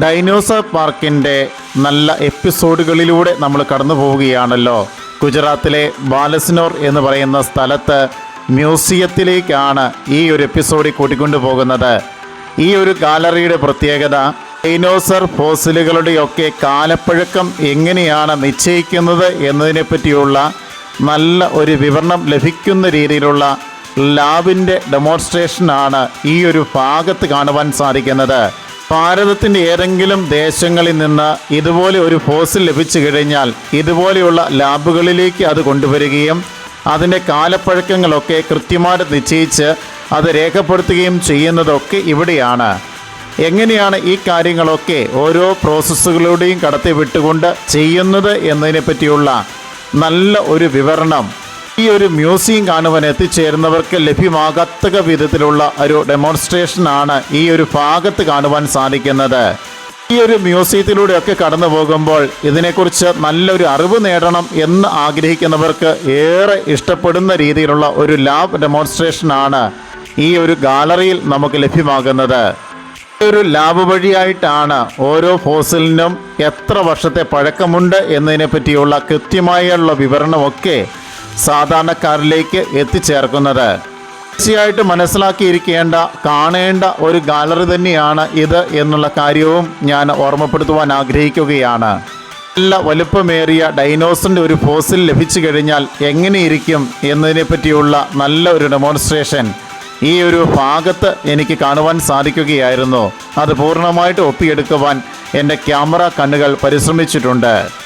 Dinosaur പാർക്കിന്റെ നല്ല എപ്പിസോഡുകളിലൂടെ നമ്മൾ കടന്നു പോവുകയാണല്ലോ. ഗുജറാത്തിലെ ബാലസ്നോർ എന്ന് പറയുന്ന സ്ഥലത്ത് മ്യൂസിയത്തിലേക്കാണ് ഈ ഒരു എപ്പിസോഡിൽ കൂട്ടിക്കൊണ്ടു പോകുന്നത്. ഈ ഒരു ഗാലറിയുടെ പ്രത്യേകത ഡൈനോസർ ഫോസിലുകളുടെയൊക്കെ കാലപ്പഴക്കം എങ്ങനെയാണ് നിശ്ചയിക്കുന്നത് എന്നതിനെ പറ്റിയുള്ള നല്ല ഒരു വിവരണം ലഭിക്കുന്ന രീതിയിലുള്ള ലാബിന്റെ ഡെമോൺസ്ട്രേഷനാണ് ഈ ഒരു ഭാഗത്ത് കാണുവാൻ സാധിക്കുന്നത്. ഭാരതത്തിന്റെ ഏതെങ്കിലും ദേശങ്ങളിൽ നിന്ന് ഇതുപോലെ ഒരു ഫോസിൽ ലഭിച്ചു കഴിഞ്ഞാൽ ഇതുപോലെയുള്ള ലാബുകളിലേക്ക് അത് കൊണ്ടുവരികയും അതിന്റെ കാലപ്പഴക്കങ്ങളൊക്കെ കൃത്യമായിട്ട് നിശ്ചയിച്ച് അത് രേഖപ്പെടുത്തുകയും ചെയ്യുന്നതൊക്കെ ഇവിടെയാണ്. എങ്ങനെയാണ് ഈ കാര്യങ്ങളൊക്കെ ഓരോ പ്രോസസ്സുകളുടെയും കടത്തി വിട്ടുകൊണ്ട് ചെയ്യുന്നത് എന്നതിനെ പറ്റിയുള്ള നല്ല ഒരു വിവരണം ഈ ഒരു മ്യൂസിയം കാണുവാൻ എത്തിച്ചേരുന്നവർക്ക് ലഭ്യമാകത്തക വിധത്തിലുള്ള ഒരു ഡെമോൺസ്ട്രേഷൻ ആണ് ഈ ഒരു ഭാഗത്ത് കാണുവാൻ സാധിക്കുന്നത്. ഈ ഒരു മ്യൂസിയത്തിലൂടെയൊക്കെ കടന്നു പോകുമ്പോൾ ഇതിനെക്കുറിച്ച് നല്ലൊരു അറിവ് നേടണം എന്ന് ആഗ്രഹിക്കുന്നവർക്ക് ഏറെ ഇഷ്ടപ്പെടുന്ന രീതിയിലുള്ള ഒരു ലാബ് ഡെമോൺസ്ട്രേഷൻ ആണ് ഈ ഒരു ഗാലറിയിൽ നമുക്ക് ലഭ്യമാകുന്നത്. ഒരു ലാബ് വഴിയായിട്ടാണ് ഓരോ ഫോസിലിനും എത്ര വർഷത്തെ പഴക്കമുണ്ട് എന്നതിനെ പറ്റിയുള്ള കൃത്യമായുള്ള വിവരണമൊക്കെ സാധാരണക്കാരിലേക്ക് എത്തിച്ചേർക്കുന്നത്. തീർച്ചയായിട്ടും മനസ്സിലാക്കിയിരിക്കേണ്ട കാണേണ്ട ഒരു ഗാലറി തന്നെയാണ് ഇത് എന്നുള്ള കാര്യവും ഞാൻ ഓർമ്മപ്പെടുത്തുവാൻ ആഗ്രഹിക്കുകയാണ്. നല്ല വലുപ്പമേറിയ ഡൈനോസറിന്റെ ഒരു ഫോസിൽ ലഭിച്ചു കഴിഞ്ഞാൽ എങ്ങനെയിരിക്കും എന്നതിനെ പറ്റിയുള്ള നല്ല ഒരു ഡെമോൺസ്ട്രേഷൻ ഈ ഒരു ഭാഗത്ത് എനിക്ക് കാണുവാൻ സാധിക്കുകയായിരുന്നു. അത് പൂർണമായിട്ട് ഒപ്പിയെടുക്കുവാൻ എന്റെ ക്യാമറ കണ്ണുകൾ പരിശ്രമിച്ചിട്ടുണ്ട്.